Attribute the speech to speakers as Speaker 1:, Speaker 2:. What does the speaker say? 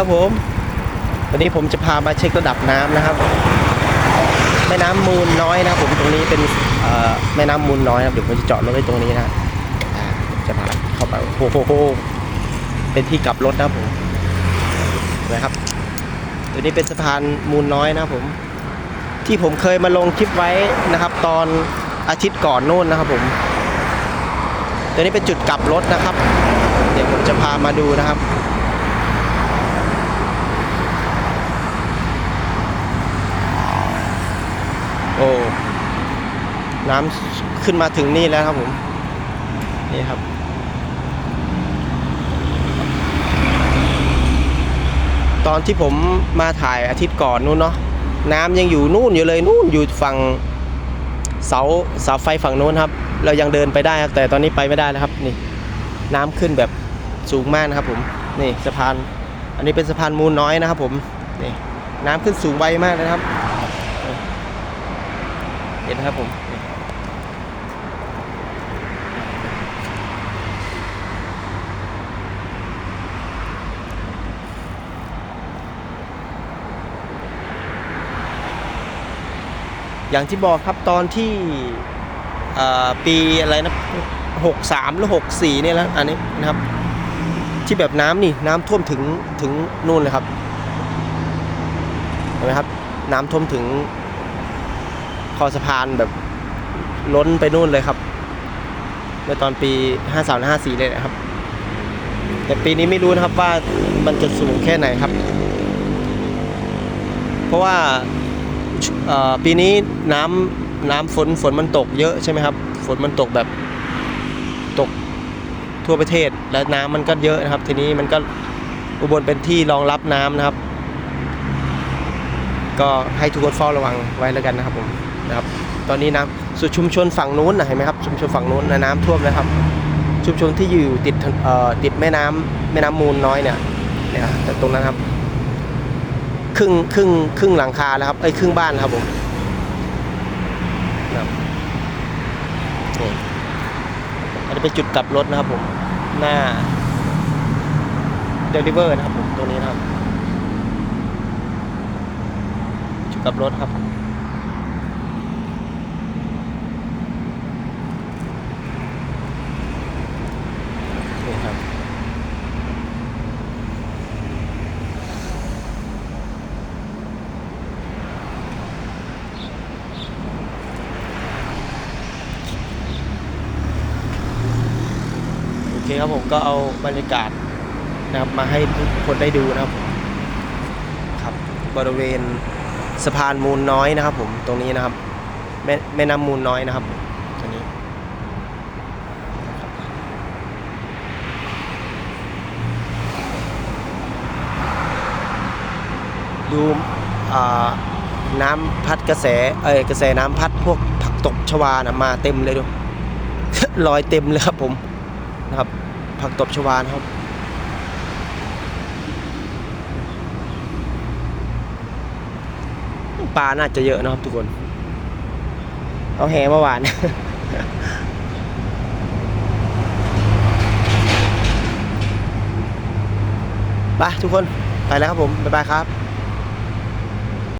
Speaker 1: ครับผม วันนี้ผมจะพามาเช็คระดับน้ำนะครับ แม่น้ำมูลน้อยนะผมตรงนี้เป็นแม่น้ำมูลน้อยนะครับเดี๋ยวผมจะจอดรถไว้ตรงนี้นะจะพาเข้าไปโอ้โหเป็นที่กลับรถนะผมนะครับ ตัวนี้เป็นสะพานมูลน้อยนะผม ที่ผมเคยมาลงคลิปไว้นะครับ ตอนอาทิตย์ก่อนโน่นนะครับผม ตัวนี้เป็นจุดกลับรถนะครับ เดี๋ยวผมจะพามาดูนะครับ โอ้น้ำขึ้นมาถึงนี่แล้วครับผม นี่ครับ ตอนที่ผมมาถ่ายอาทิตย์ก่อนนู้นเนาะน้ำยังอยู่นู่นอยู่เลยนู่นอยู่ฝั่งเสาเสาไฟฝั่งนู้นครับ เรายังเดินไปได้ครับ แต่ตอนนี้ไปไม่ได้แล้วครับนี่น้ำขึ้นแบบสูงมากนะครับผมนี่สะพาน อันนี้เป็นสะพานมูลน้อยนะครับผมนี่น้ำขึ้นสูงไวมากนะครับ เห็นนะครับผมอย่างที่บอกครับตอนที่ปีอะไรนะหกสามหรือหกสี่เนี่ยแล้วอันนี้นะครับ ที่แบบน้ำนี่น้ำท่วมถึงถึงนู่นเลยครับเห็นไหมครับ น้ำท่วมถึง คอสะพานแบบล้นไปนู่นเลยครับในตอนปี 53 54 เลยนะครับ แต่ปีนี้ไม่รู้นะครับว่ามันจะสูงแค่ไหนครับ เพราะว่าปีนี้น้ำน้ำฝนฝนมันตกเยอะใช่ไหมครับ ฝนมันตกแบบตกทั่วประเทศและน้ำมันก็เยอะนะครับ ทีนี้มันก็อุบลเป็นที่รองรับน้ำนะครับ ก็ให้ทุกคนเฝ้าระวังไว้แล้วกันนะครับผม นะครับ ตอนนี้น้ำสุดชุมชนฝั่งนู้นนะเห็นไหมครับ ชุมชนฝั่งนู้นนะน้ำท่วมแล้วครับ ชุมชนที่อยู่ติดเอ่อติดแม่น้ำแม่น้ำมูลน้อยเนี่ยเนี่ยแต่ตรงนั้นครับ ครึ่งครึ่งครึ่งหลังคาแล้วครับไอ้ครึ่งบ้านครับผมนะครับนี่อันนี้เป็นจุดกลับรถนะครับผม หน้าเดลิเวอร์นะครับผมตรงนี้นะครับ จุดกลับรถครับ เคครับผมก็เอาบรรยากาศนะครับมาให้ทุกคนได้ดูนะครับครับบริเวณสะพานมูลน้อยนะครับผมตรงนี้นะครับแม่แม่น้ำมูลน้อยนะครับตรงนี้ดูน้ำพัดกระแสเอ้ยกระแสน้ำพัดพวกผักตบชวานะมาเต็มเลยดูลอยเต็มเลยครับผม นะครับ ผักตบชวานะครับปลาน่าจะเยอะนะครับทุกคน เอาแหมาหวาน ไปทุกคน ไปแล้วครับผม บ๊ายบายครับ